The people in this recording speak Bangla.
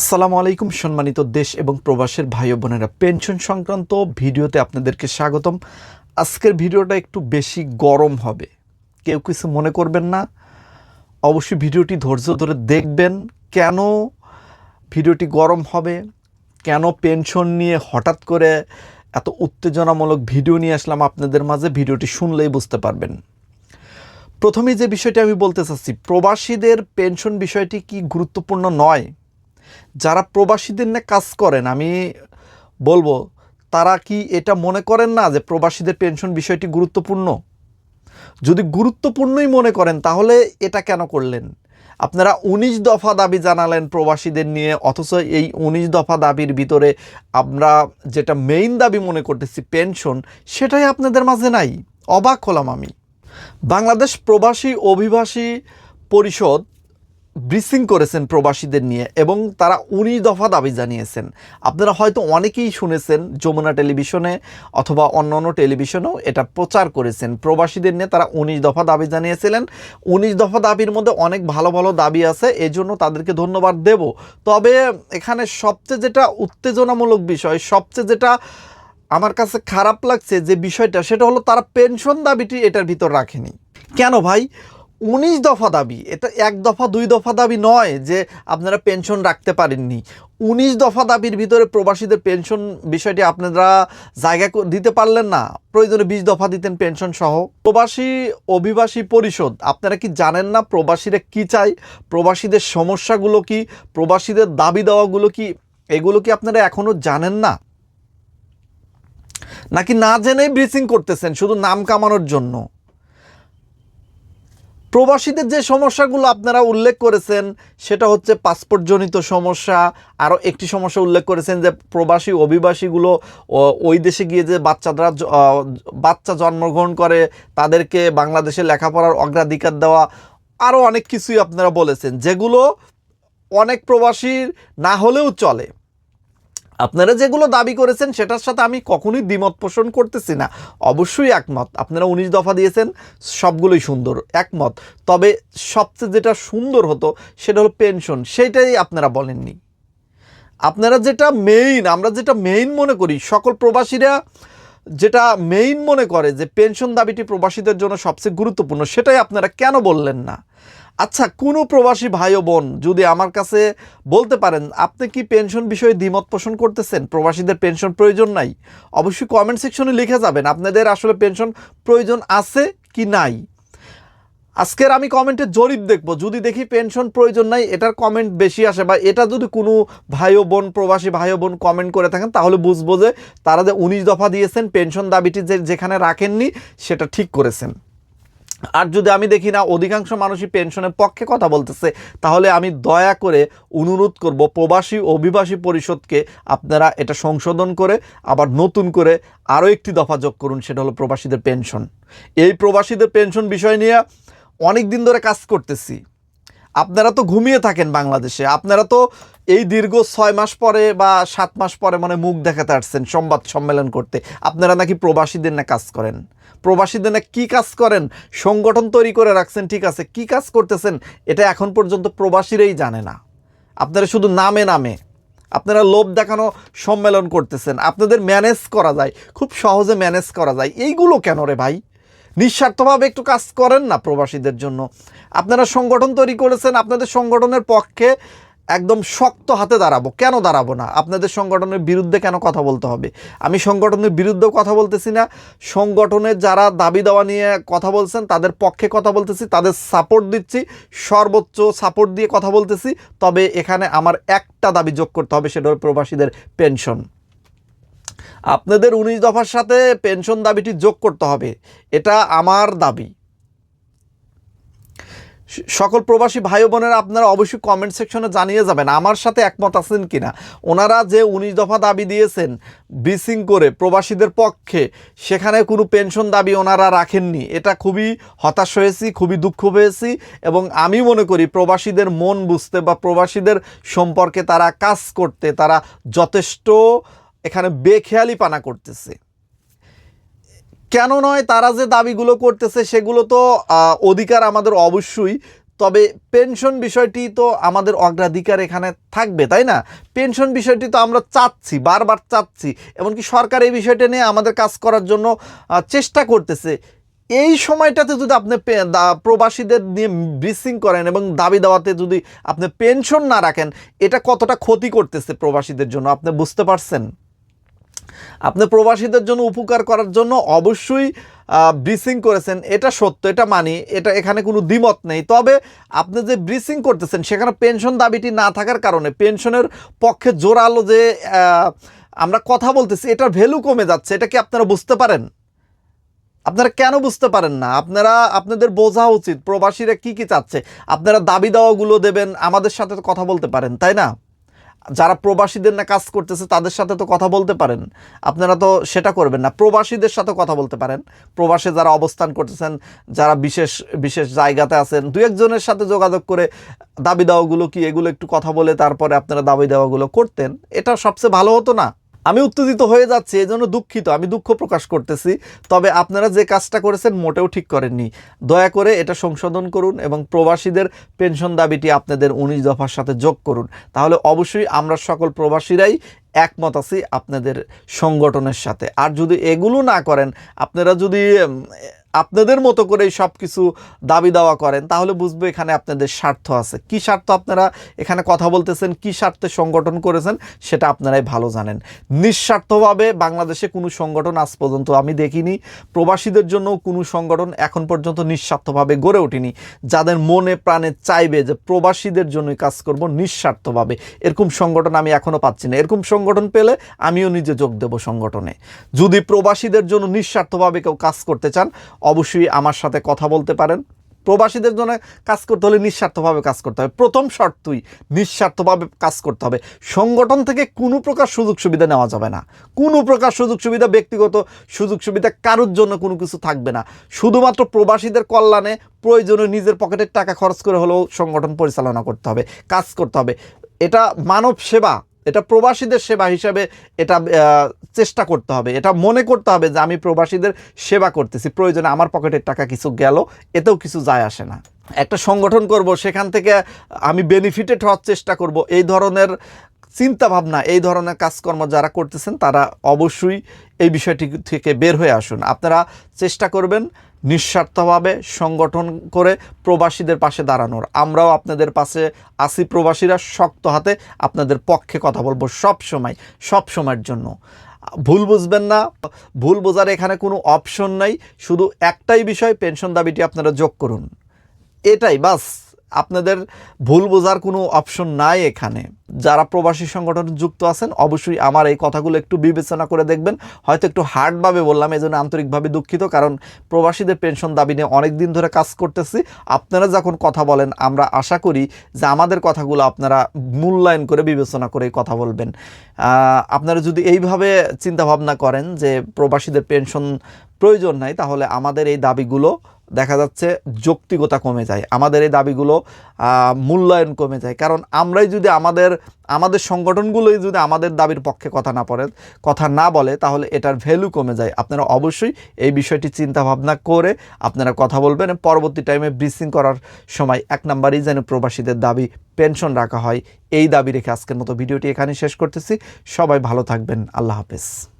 আসসালামু আলাইকুম, সম্মানিত দেশ এবং প্রবাসের ভাই বোনেরা। পেনশন সংক্রান্ত ভিডিওতে আপনাদেরকে স্বাগতম। আজকের ভিডিওটা একটু বেশি গরম হবে। কেউ কিছু মনে করবেন না। অবশ্যই ভিডিওটি ধৈর্য ধরে দেখবেন। কেন ভিডিওটি গরম হবে? কেন পেনশন নিয়ে হঠাৎ করে এত উত্তেজনামূলক ভিডিও নিয়ে আসলাম আপনাদের মাঝে? ভিডিওটি শুনলেই বুঝতে পারবেন। প্রথমেই যে বিষয়টি আমি বলতে চাচ্ছি, প্রবাসীদের পেনশন বিষয়টি কি গুরুত্বপূর্ণ নয়? যারা প্রবাসীদের নিয়ে কাজ করেন, আমি বলব, তারা কি এটা মনে করেন না যে প্রবাসীদের পেনশন বিষয়টি গুরুত্বপূর্ণ? যদি গুরুত্বপূর্ণই মনে করেন, তাহলে এটা কেন করলেন? আপনারা উনিশ দফা দাবি জানালেন প্রবাসীদের নিয়ে, অথচ এই উনিশ দফা দাবির ভিতরে আমরা যেটা মেইন দাবি মনে করতেছি পেনশন সেটাই আপনাদের মাঝে নাই। অবাক হলাম আমি। বাংলাদেশ প্রবাসী অভিবাসী পরিষদ ব্রিফিং করেছেন প্রবাসীদের নিয়ে এবং তারা উনিশ দফা দাবি জানিয়েছেন। আপনারা হয়তো অনেকেই শুনেছেন যমুনা টেলিভিশনে অথবা অন্যান্য টেলিভিশনেও এটা প্রচার করেছেন। প্রবাসীদের নিয়ে তারা উনিশ দফা দাবি জানিয়েছিলেন। উনিশ দফা দাবির মধ্যে অনেক ভালো ভালো দাবি আছে এই জন্য তাদেরকে ধন্যবাদ দেব। তবে এখানে সবচেয়ে যেটা উত্তেজনামূলক বিষয়, সবচেয়ে যেটা আমার কাছে খারাপ লাগছে যে বিষয়টা, সেটা হলো তারা পেনশন দাবিটি এটার ভিতর রাখেনি। কেন ভাই? উনিশ দফা দাবি, এটা এক দফা, দুই দফা দাবি নয় যে আপনারা পেনশন রাখতে পারেননি। উনিশ দফা দাবির ভিতরে প্রবাসীদের পেনশন বিষয়টি আপনারা জায়গা দিতে পারলেন না। প্রয়োজনে বিশ দফা দিতেন পেনশন সহ। প্রবাসী অভিবাসী পরিষদ, আপনারা কি জানেন না প্রবাসীরা কি চায়? প্রবাসীদের সমস্যাগুলো কি? প্রবাসীদের দাবি দেওয়াগুলো কি? এগুলো কি আপনারা এখনও জানেন না? নাকি না জেনেই ব্রিফিং করতেছেন শুধু নাম কামানোর জন্য? প্রবাসীদের যে সমস্যাগুলো আপনারা উল্লেখ করেছেন, সেটা হচ্ছে পাসপোর্টজনিত সমস্যা। আরও একটি সমস্যা উল্লেখ করেছেন যে প্রবাসী অভিবাসীগুলো ওই দেশে গিয়ে যে বাচ্চারা বাচ্চা জন্মগ্রহণ করে, তাদেরকে বাংলাদেশে লেখাপড়ার অগ্রাধিকার দেওয়া, আরও অনেক কিছুই আপনারা বলেছেন, যেগুলো অনেক প্রবাসীর না হলেও চলে। আপনারা যেগুলো দাবি করেছেন, সেটার সাথে আমি কখনোই দ্বিমত পোষণ করতেছি না। অবশ্যই একমত। আপনারা উনিশ দফা দিয়েছেন, সবগুলোই সুন্দর, একমত। তবে সবচেয়ে যেটা সুন্দর হতো, সেটা হলো পেনশন, সেইটাই আপনারা বলেননি। আপনারা যেটা মেইন আমরা যেটা মেইন মনে করি, সকল প্রবাসীরা যেটা মেইন মনে করে যে, পেনশন দাবিটি প্রবাসীদের জন্য সবচেয়ে গুরুত্বপূর্ণ, সেটাই আপনারা কেন বললেন না? আচ্ছা কোনো প্রবাসী ভাই বোন যদি আমার কাছে বলতে পারেন, আপনি কি পেনশন বিষয়ে দ্বিমত পোষণ করতেছেন? প্রবাসীদের পেনশন প্রয়োজন নাই? অবশ্যই কমেন্ট সেকশনে লিখে যাবেন, আপনাদের আসলে পেনশন প্রয়োজন আছে কি নাই? আজকের আমি কমেন্টে জরিপ দেখব, যদি দেখি পেনশন প্রয়োজন নাই, এটার কমেন্ট বেশি আসে বা এটা যদি কোনো ভাই বোন, প্রবাসী ভাই বোন কমেন্ট করে থাকেন, তাহলে বুঝব যে তারা যে উনিশ দফা দিয়েছেন, পেনশন দাবিটি যে যেখানে রাখেননি, সেটা ঠিক করেছেন। আর যদি আমি দেখি না, অধিকাংশ মানুষই পেনশনের পক্ষে কথা বলতেছে, তাহলে আমি দয়া করে অনুরোধ করব, প্রবাসী অভিবাসী পরিষদকে আপনারা এটা সংশোধন করে, আবার নতুন করে আরও একটি দফা যোগ করুন, সেটা হলো প্রবাসীদের পেনশন এই প্রবাসীদের পেনশন বিষয় নিয়ে অনেক দিন ধরে কাজ করতেছি। আপনারা তো ঘুমিয়ে থাকেন বাংলাদেশে। আপনারা তো এই দীর্ঘ ছয় মাস পরে বা সাত মাস পরে মানে মুখ দেখাতে আসছেন সংবাদ সম্মেলন করতে। আপনারা নাকি প্রবাসীদের না কাজ করেন। প্রবাসীদের না কী কাজ করেন? সংগঠন তৈরি করে রাখছেন, ঠিক আছে। কী কাজ করতেছেন? এটা এখন পর্যন্ত প্রবাসীরাই জানে না। আপনারা শুধু নামে নামে। আপনারা লোভ দেখানো সম্মেলন করতেছেন। আপনাদের ম্যানেজ করা যায়। খুব সহজে ম্যানেজ করা যায়। এইগুলো কেন রে ভাই? নিঃস্বার্থভাবে একটু কাজ করেন না প্রবাসীদের জন্য। আপনারা সংগঠন তৈরি করেছেন, আপনাদের সংগঠনের পক্ষে একদম শক্ত হাতে দাঁড়াবো। কেন দাঁড়াবো না? আপনাদের সংগঠনের বিরুদ্ধে কেন কথা বলতে হবে? আমি সংগঠনের বিরুদ্ধেও কথা বলতেছি না। সংগঠনের যারা দাবি দেওয়া নিয়ে কথা বলছেন, তাদের পক্ষে কথা বলতেছি, তাদের সাপোর্ট দিচ্ছি, সর্বোচ্চ সাপোর্ট দিয়ে কথা বলতেছি। তবে এখানে আমার একটা দাবি যোগ করতে হবে, সেটা হলো প্রবাসীদের পেনশন আপনাদের উনিশ দফার সাথে পেনশন দাবিটি যোগ করতে হবে। এটা আমার দাবি। সকল প্রবাসী ভাই বোনেরা আপনারা অবশ্যই কমেন্ট সেকশনে জানিয়ে যাবেন আমার সাথে একমত আছেন কি না ওনারা যে উনিশ দফা দাবি দিয়েছেন ব্রিসিং করে প্রবাসীদের পক্ষে, সেখানে কোনো পেনশন দাবি ওনারা রাখেননি। এটা খুবই হতাশ হয়েছি, খুবই দুঃখ পেয়েছি এবং আমি মনে করি প্রবাসীদের মন বুঝতে বা প্রবাসীদের সম্পর্কে তারা কাজ করতে তারা যথেষ্ট এখানে বেখেয়ালি পানা করতেছে। কেন নয়, তারা যে দাবিগুলো করতেছে সেগুলো তো অধিকার আমাদের অবশ্যই, তবে পেনশন বিষয়টি তো আমাদের অগ্রাধিকার এখানে থাকবে, তাই না? পেনশন বিষয়টি তো আমরা চাচ্ছি, বারবার চাচ্ছি, এমনকি সরকার এই বিষয়টা নিয়ে আমাদের কাজ করার জন্য চেষ্টা করতেছে। এই সময়টাতে যদি আপনি প্রবাসীদের নিয়ে ব্রিসিং করেন এবং দাবি দাওয়াতে যদি আপনি পেনশন না রাখেন, এটা কতটা ক্ষতি করতেছে প্রবাসীদের জন্য, আপনি বুঝতে পারছেন? আপনি প্রবাসীদের জন্য উপকার করার জন্য অবশ্যই ব্রিসিং করেছেন। এটা সত্য, এটা মানি, এটা এখানে কোনো দ্বিমত নেই। তবে আপনি যে ব্রিসিং করতেছেন, সেখানে পেনশন দাবিটি না থাকার কারণে পেনশনের পক্ষে জোরালো যে আমরা কথা বলতেছি, এটার ভ্যালু কমে যাচ্ছে। এটা কি আপনারা বুঝতে পারেন? আপনারা কেন বুঝতে পারেন না? আপনারা, আপনাদের বোঝা উচিত, প্রবাসীরা কি কি চাচ্ছে। আপনারা দাবি দাওয়াগুলো দেবেন, আমাদের সাথে কথা বলতে পারেন, তাই না? যারা প্রবাসীদের না কাজ করতেছে, তাদের সাথে তো কথা বলতে পারেন। আপনারা তো সেটা করবেন না। প্রবাসীদের সাথে কথা বলতে পারেন। প্রবাসে যারা অবস্থান করতেছেন, যারা বিশেষ বিশেষ জায়গাতে আছেন, দু একজনের সাথে যোগাযোগ করে দাবি দাওয়াগুলো কি, এগুলো একটু কথা বলে তারপরে আপনারা দাবি দাওয়াগুলো করতেন। এটা সবচেয়ে ভালো হতো না। আমি উত্তেজিত হয়ে যাচ্ছি এই জন্য দুঃখিত, আমি দুঃখ প্রকাশ করতেছি। তবে আপনারা যে কাজটা করেছেন মোটেও ঠিক করেননি। দয়া করে এটা সংশোধন করুন এবং প্রবাসীদের পেনশন দাবিটি আপনাদের উনিশ দফার সাথে যোগ করুন। তাহলে অবশ্যই আমরা সকল প্রবাসীরাই একমত আছি আপনাদের সংগঠনের সাথে। আর যদি এগুলো না করেন, আপনারা যদি আপনাদের মতো করে সব কিছু দাবি দাওয়া করেন, তাহলে বুঝব এখানে আপনাদের স্বার্থ আছে। কি স্বার্থ আপনারা এখানে কথা বলতেছেন, কি স্বার্থে সংগঠন করেছেন, সেটা আপনারাই ভালো জানেন। নিঃস্বার্থভাবে বাংলাদেশে কোনো সংগঠন আজ পর্যন্ত আমি দেখিনি, প্রবাসীদের জন্য কোনো সংগঠন এখন পর্যন্ত নিঃস্বার্থভাবে গড়ে ওঠেনি। যাদের মনে প্রাণে চাইবে যে প্রবাসীদের জন্যই কাজ করব, নিঃস্বার্থভাবে। এরকম সংগঠন আমি এখনও পাচ্ছি না। এরকম সংগঠন পেলে আমিও নিজে যোগ দেব সংগঠনে। যদি প্রবাসীদের জন্য নিঃস্বার্থভাবে কেউ কাজ করতে চান অবশ্যই আমার সাথে কথা বলতে পারেন। প্রবাসীদের জন্য কাজ করতে হলে নিঃস্বার্থভাবে কাজ করতে হবে। প্রথম শর্তই নিঃস্বার্থভাবে কাজ করতে হবে। সংগঠন থেকে কোনো প্রকার সুযোগ সুবিধা নেওয়া যাবে না। কোনো প্রকার সুযোগ সুবিধা, ব্যক্তিগত সুযোগ সুবিধা কারোর জন্য কোনো কিছু থাকবে না। শুধুমাত্র প্রবাসীদের কল্যাণে প্রয়োজনে নিজের পকেটের টাকা খরচ করে হলেও সংগঠন পরিচালনা করতে হবে, কাজ করতে হবে। এটা মানব সেবা। এটা প্রবাসীদের সেবা হিসাবে এটা চেষ্টা করতে হবে। এটা মনে করতে হবে যে আমি প্রবাসীদের সেবা করতেছি। প্রয়োজনে আমার পকেটের টাকা কিছু গেল, এতেও কিছু যায় আসে না। একটা সংগঠন করব, সেখান থেকে আমি বেনিফিটেড হওয়ার চেষ্টা করব। এই ধরনের চিন্তা ভাবনা এই ধরনের কাজকর্ম যারা করতেছেন, তারা অবশ্যই এই বিষয়টি থেকে বের হয়ে আসুন। আপনারা চেষ্টা করবেন নিঃস্বার্থভাবে সংগঠন করে প্রবাসীদের পাশে দাঁড়ানোর। আমরাও আপনাদের পাশে আসি প্রবাসীরা, শক্ত হাতে আপনাদের পক্ষে কথা বলব সব সময়, সব সময়ের জন্য। ভুল বুঝবেন না, ভুল বোঝার এখানে কোনো অপশন নাই, শুধু একটাই বিষয়, পেনশন দাবিটি আপনারা যোগ করুন। এটাই, বাস। আপনাদের ভুল বোঝার কোনো অপশন নাই এখানে। যারা প্রবাসী সংগঠন যুক্ত আছেন, অবশ্যই আমার এই কথাগুলো একটু বিবেচনা করে দেখবেন। হয়তো একটু হার্ডভাবে বললাম এই জন্য আন্তরিকভাবে দুঃখিত, কারণ প্রবাসীদের পেনশন দাবি নিয়ে অনেক দিন ধরে কাজ করতেছি। আপনারা যখন কথা বলেন, আমরা আশা করি যে আমাদের কথাগুলো আপনারা মূল্যায়ন করে বিবেচনা করে কথা বলবেন। আপনারা যদি এইভাবে চিন্তাভাবনা করেন যে প্রবাসীদের পেনশন প্রয়োজন নাই, তাহলে আমাদের এই দাবিগুলো দেখা যাচ্ছে যৌক্তিকতা কমে যায়। আমাদের এই দাবিগুলো মূল্যায়ন কমে যায়। কারণ আমরাই যদি আমাদের আমাদের সংগঠনগুলোই যদি আমাদের দাবির পক্ষে কথা না পড়ে, কথা না বলে, তাহলে এটার ভ্যালু কমে যায়। আপনারা অবশ্যই এই বিষয়টি চিন্তা ভাবনা করে আপনারা কথা বলবেন। পরবর্তী টাইমে ব্রিসিং করার সময় এক নাম্বারই যেন প্রবাসীদের দাবি পেনশন রাখা হয়, এই দাবি রেখে আজকের মতো ভিডিওটি এখানে শেষ করতেছি। সবাই ভালো থাকবেন। আল্লাহ হাফেজ।